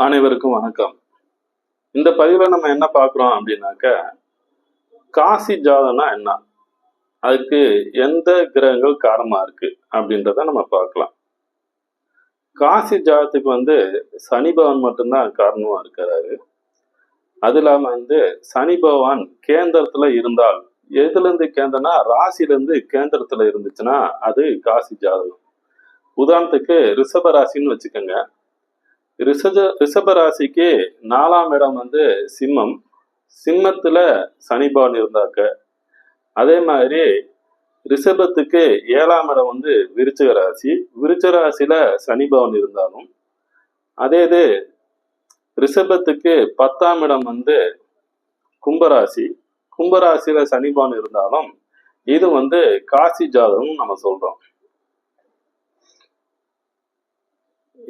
அனைவருக்கும் வணக்கம். இந்த பதிவில் நம்ம என்ன பார்க்குறோம் அப்படின்னாக்க காசி ஜாதனா என்ன? அதுக்கு எந்த கிரகங்கள் காரணமாக இருக்கு அப்படின்றத நம்ம பார்க்கலாம். காசி ஜாதத்துக்கு வந்து சனி பவன் மட்டும்தான் காரணமாக இருக்கிறாரு அது இல்லாமல் வந்து சனி பகவான் கேந்திரத்தில் இருந்தால் எதுலேருந்து கேந்திரனா ராசிலேருந்து கேந்திரத்தில் இருந்துச்சுன்னா அது காசி ஜாதகம். உதாரணத்துக்கு ரிஷப ராசின்னு வச்சுக்கோங்க. ரிஷப ரிஷபராசிக்கு நாலாம் இடம் வந்து சிம்மம். சிம்மத்துல சனிபான் இருந்தாக்க அதே மாதிரி ரிஷபத்துக்கு ஏழாம் இடம் வந்து விருச்சிக ராசி. விருச்ச ராசியில் சனிபவன் இருந்தாலும் அதே இது ரிஷபத்துக்கு பத்தாம் இடம் வந்து கும்பராசி. கும்பராசியில் சனிபவன் இருந்தாலும் இது வந்து காசி ஜாதகம் நம்ம சொல்றோம்.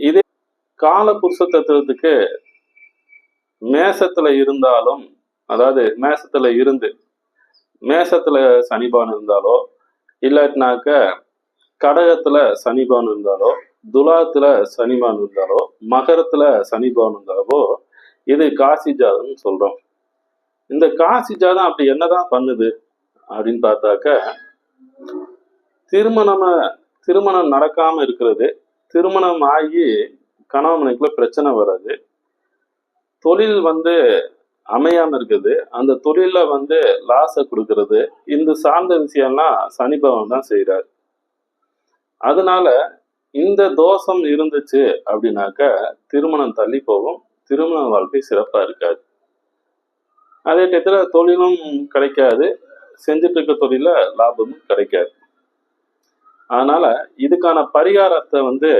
இதே கால புருஷ தத்துவத்துக்கு மேசத்துல இருந்தாலும் அதாவது மேசத்துல இருந்து மேசத்துல சனிபான் இருந்தாலோ இல்லாட்டினாக்க கடகத்துல சனிபான் இருந்தாலோ துலாத்துல சனிபான் இருந்தாலோ மகரத்துல சனிபான் இருந்தாலோ இது காசி ஜாதம்னு சொல்றோம். இந்த காசி ஜாதம் அப்படி என்னதான் பண்ணுது அப்படின்னு பார்த்தாக்க திருமணம் திருமணம் நடக்காம இருக்கிறது திருமணம் ஆகி கணவனுக்குள்ள பிரச்சனை வராது. தொழில் வந்து அமையாம இருக்குது. அந்த தொழில வந்து லாஸை கொடுக்கறது. இந்த சார்ந்த விஷயம்லாம் சனி பகவான் தான் செய்கிறார் அதனால இந்த தோஷம் இருந்துச்சு அப்படின்னாக்க திருமணம் தள்ளி போகும். திருமண வாழ்க்கை சிறப்பாக இருக்காது. அதே டயத்தில் தொழிலும் கிடைக்காது. செஞ்சுட்டு இருக்க தொழில லாபமும் கிடைக்காது. அதனால இதுக்கான பரிகாரத்தை வந்து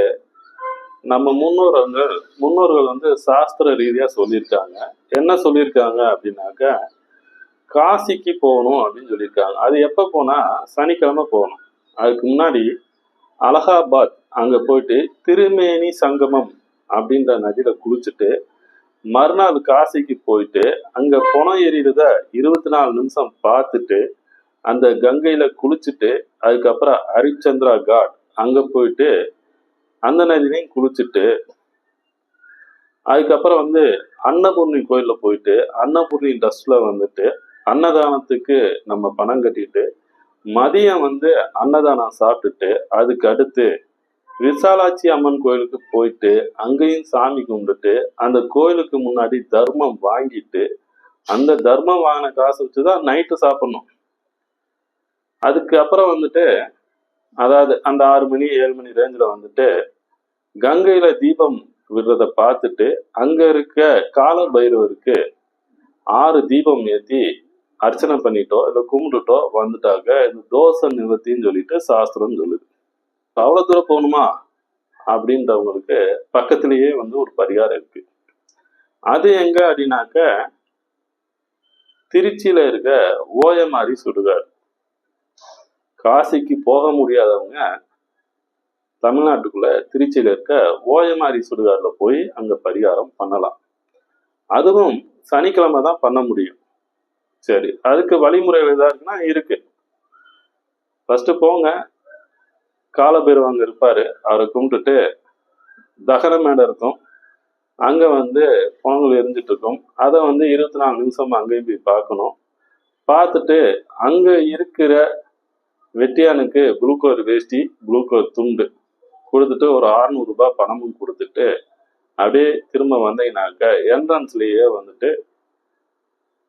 நம்ம முன்னோர்கள் முன்னோர்கள் வந்து சாஸ்திர ரீதியாக சொல்லியிருக்காங்க. என்ன சொல்லியிருக்காங்க அப்படின்னாக்க காசிக்கு போகணும் அப்படின்னு சொல்லியிருக்காங்க. அது எப்போ போனால் சனிக்கிழமை போகணும். அதுக்கு முன்னாடி அலகாபாத் அங்கே போயிட்டு திருமேனி சங்கமம் அப்படின்ற நதியில் குளிச்சுட்டு மறுநாள் காசிக்கு போயிட்டு அங்கே புனம் எறிகிறத இருபத்தி நாலு நிமிஷம் பார்த்துட்டு அந்த கங்கையில் குளிச்சுட்டு அதுக்கப்புறம் ஹரிச்சந்திரா காட் அங்கே போயிட்டு அந்த நதியிலையும் குளிச்சுட்டு அதுக்கப்புறம் வந்து அன்னபூர்ணி கோயிலில் போயிட்டு அன்னபூர்ணி டஸ்ட்ல வந்துட்டு அன்னதானத்துக்கு நம்ம பணம் கட்டிட்டு மதியம் வந்து அன்னதானம் சாப்பிட்டுட்டு அதுக்கு அடுத்து விசாலாட்சி அம்மன் கோயிலுக்கு போயிட்டு அங்கேயும் சாமி கும்பிட்டுட்டு அந்த கோயிலுக்கு முன்னாடி தர்மம் வாங்கிட்டு அந்த தர்மம் வாங்கின காசு வச்சு தான் நைட்டு சாப்பிடணும். அதுக்கப்புறம் வந்துட்டு அதாவது அந்த ஆறு மணி ஏழு மணி ரேஞ்சில் வந்துட்டு கங்கையில தீபம் விடுறத பார்த்துட்டு அங்க இருக்க கால பைரவருக்கு ஆறு தீபம் ஏத்தி அர்ச்சனை பண்ணிட்டோ இல்லை கும்பிட்டுட்டோ வந்துட்டாக்க இந்த தோசை நிவர்த்தின்னு சொல்லிட்டு சாஸ்திரம் சொல்லுது. அவ்வளோ தூரம் போகணுமா? அப்படின்றவங்களுக்கு பக்கத்திலேயே வந்து ஒரு பரிகாரம் இருக்கு. அது எங்க அப்படின்னாக்க திருச்சியில இருக்க ஓயமாரி சுடுகாடு. காசிக்கு போக முடியாதவங்க தமிழ்நாட்டுக்குள்ள திருச்சியில இருக்க ஓயமாரி சுடுகாடுல போய் அங்க பரிகாரம் பண்ணலாம். அதுவும் சனிக்கிழமை தான் பண்ண முடியும். சரி அதுக்கு வழிமுறைகள் ஏதா இருக்குன்னா இருக்கு. ஃபர்ஸ்ட் போங்க. காலபைரவ இருப்பார். இருப்பாரு அவரை கும்பிட்டுட்டு தகன மேடை இருக்கும். அங்க வந்து பொங்கல் எரிஞ்சிட்டு இருக்கும். அதை வந்து இருபத்தி நாலு நிமிஷம் அங்கேயும் போய் பார்க்கணும். பார்த்துட்டு அங்க இருக்கிற வெட்டியானுக்கு குளுக்கோர் வேஷ்டி குளுக்கோர் துண்டு கொடுத்துட்டு ஒரு 600 ரூபாய் பணமும் கொடுத்துட்டு அப்படியே திரும்ப வந்தீங்கன்னாக்க என்ட்ரன்ஸ்லேயே வந்துட்டு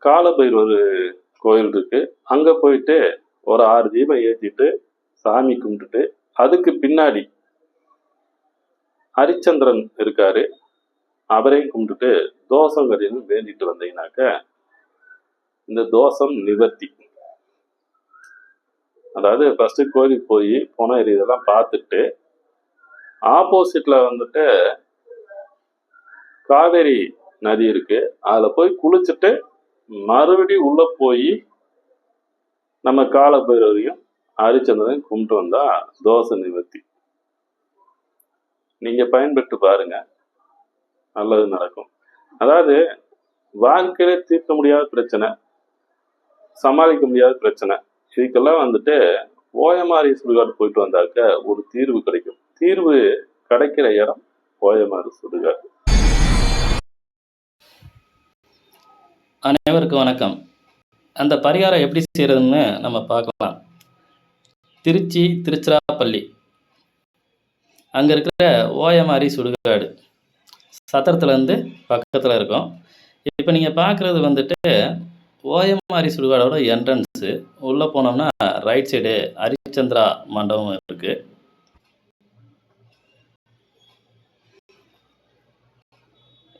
காலபைரவர் கோயில் இருக்கு. அங்க போயிட்டு ஒரு ஆறு தீபம் ஏற்றிட்டு சாமி கும்பிட்டுட்டு அதுக்கு பின்னாடி ஹரிச்சந்திரன் இருக்காரு. அவரையும் கும்பிட்டுட்டு தோசம் வேண்டிட்டு வந்தீங்கன்னாக்க இந்த தோசம் நிவர்த்தி. அதாவது ஃபர்ஸ்ட் கோயிலுக்கு போய் போன இதெல்லாம் பார்த்துட்டு ஆப்போசிட்ல வந்துட்டு காவேரி நதி இருக்கு. அதுல போய் குளிச்சுட்டு மறுபடியும் உள்ள போய் நம்ம கால பைரவரையும் ஹரிச்சந்திரனையும் கும்பிட்டு வந்தா தோசை நிவர்த்தி. நீங்க பயன்பெற்று பாருங்க. நல்லது நடக்கும். அதாவது வாழ்க்கையில தீர்க்க முடியாத பிரச்சனை சமாளிக்க முடியாத பிரச்சனை. இதுக்கெல்லாம் வந்துட்டு ஓயமாரி சுடுகாடு போயிட்டு வந்தாக்க ஒரு தீர்வு கிடைக்கும். தீர்வு கிடைக்கிற இடம் ஓயமாரி சுடுகாடு. அனைவருக்கும் வணக்கம். அந்த பரிகாரம் எப்படி செய்கிறதுன்னு நம்ம பார்க்கலாம். திருச்சி திருச்சிராப்பள்ளி. அங்கே இருக்கிற ஓயமாரி சுடுகாடு. சத்திரத்துலேருந்து பக்கத்தில் இருக்கும். இப்போ நீங்கள் பார்க்குறது வந்துட்டு ஓயமாரி சுடுகாடோட என்ட்ரன்ஸு உள்ளே போனோம்னா ரைட் சைடு ஹரிச்சந்திரா மண்டபம் இருக்குது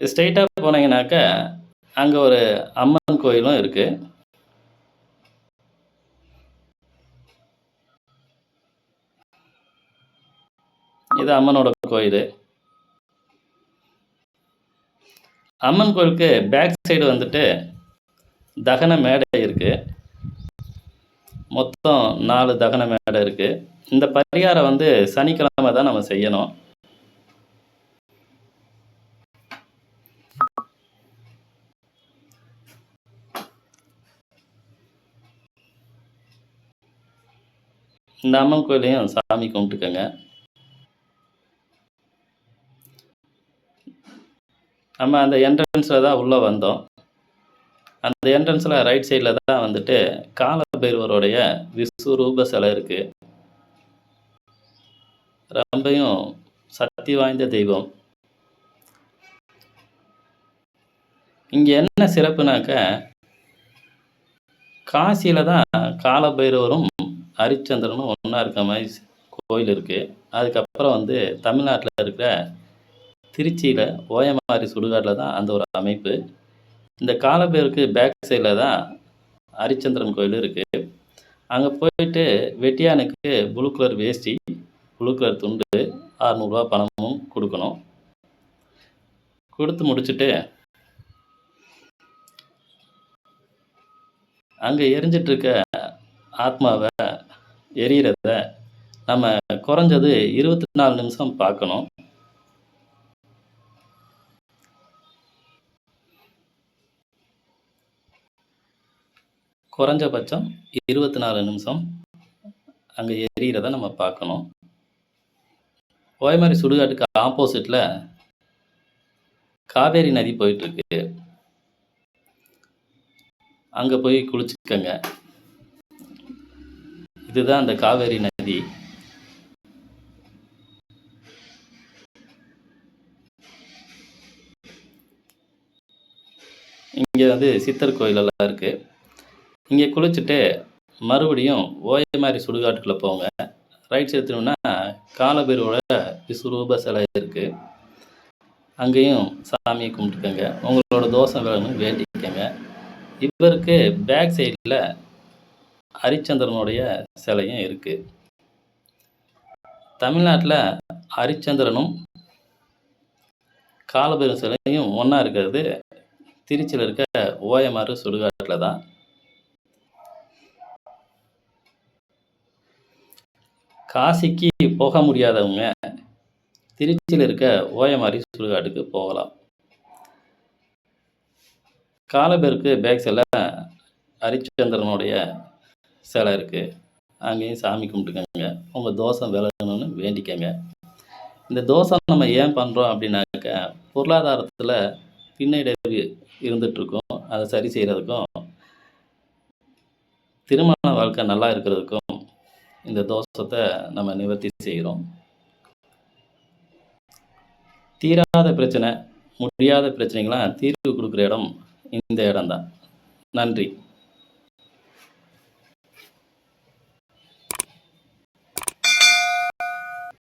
ஸ்ட்ரெயிட்டாக போனீங்கன்னாக்கா அங்கே ஒரு அம்மன் கோயிலும் இருக்குது இது அம்மனோட கோயில். அம்மன் கோயிலுக்கு பேக் சைடு வந்துட்டு தகன மேடை இருக்குது மொத்தம் நாலு தகன மேடை இருக்குது இந்த பரிகாரம் வந்து சனிக்கிழமை தான் நம்ம செய்யணும். இந்த அம்மன் கோயிலையும் சாமி கும்பிட்டுக்கோங்க. நம்ம அந்த என்ட்ரன்ஸில் தான் உள்ளே வந்தோம். அந்த என்ட்ரன்ஸில் ரைட் சைடில் தான் வந்துட்டு காலபைரவருடைய விஸ்வரூப சிலை இருக்குது ரொம்பையும் சக்தி வாய்ந்த தெய்வம். இங்கே என்ன சிறப்புனாக்க காசியில் தான் காலபைரவரும் ஹரிச்சந்திரனும் ஒன்றா இருக்க மாதிரி கோயில் இருக்குது அதுக்கப்புறம் வந்து தமிழ்நாட்டில் இருக்கிற திருச்சியில் ஓயமாரி சுடுகாட்டில் தான் அந்த ஒரு அமைப்பு. இந்த காலபேருக்கு பேக் சைடில் தான் ஹரிச்சந்திரன் கோயில் இருக்குது அங்கே போயிட்டு வெட்டியானுக்கு ப்ளூ கலர் வேஷ்டி ப்ளூ கலர் துண்டு அறநூறுவா பணமும் கொடுக்கணும். கொடுத்து முடிச்சுட்டு அங்கே எரிஞ்சிட்ருக்க ஆத்மாவை எரியறத நம்ம குறைஞ்சது இருபத்தி நாலு நிமிஷம் பார்க்கணும். குறைஞ்சபட்சம் இருபத்தி நாலு நிமிஷம் அங்கே எரியிறத நம்ம பார்க்கணும். ஓயமாரி சுடுகாட்டுக்கு ஆப்போசிட்டில் காவேரி நதி போயிட்டுருக்கு அங்கே போய் குளிச்சுக்கங்க. இதுதான் அந்த காவேரி நதி. இங்கே வந்து சித்தர் கோயிலெல்லாம் இருக்குது இங்கே குளிச்சுட்டு மறுபடியும் ஓயமாரி சுடுகாட்டுக்குள்ளே போங்க. ரைட் எடுத்தோம்னா காலபேரோட விஸ்வரூப சிலை இருக்குது அங்கேயும் சாமியை கும்பிட்டுக்கோங்க. உங்களோட தோசை வேணும்னு வேண்டிக்கோங்க. இவருக்கு பேக் சைடில் ஹரிச்சந்திரனுடைய சிலையும் இருக்குது தமிழ்நாட்டில் ஹரிச்சந்திரனும் காலபைரவ சிலையும் ஒன்றா இருக்கிறது. திருச்சியில் இருக்க ஓயமாறு சுடுகாட்டில் தான். காசிக்கு போக முடியாதவங்க திருச்சியில் இருக்க ஓயமாரி சுடுகாட்டுக்கு போகலாம். காலபேருக்கு பேக் ஹரிச்சந்திரனுடைய சிலை இருக்குது அங்கேயும் சாமி கும்பிட்டுக்கோங்க. உங்கள் தோசை விலகணும்னு வேண்டிக்கோங்க. இந்த தோசை நம்ம ஏன் பண்ணுறோம் அப்படின்னாக்க பொருளாதாரத்தில் பின்னடைவு இருந்துகிட்ருக்கும் அதை சரி செய்கிறதுக்கும் திருமண வாழ்க்கை நல்லா இருக்கிறதுக்கும் இந்த தோஷத்தை நம்ம நிவர்த்தி செய்கிறோம். தீராத பிரச்சனை முடியாத பிரச்சனைகள்லாம் தீர்வு கொடுக்குற இடம் இந்த இடம்தான். நன்றி.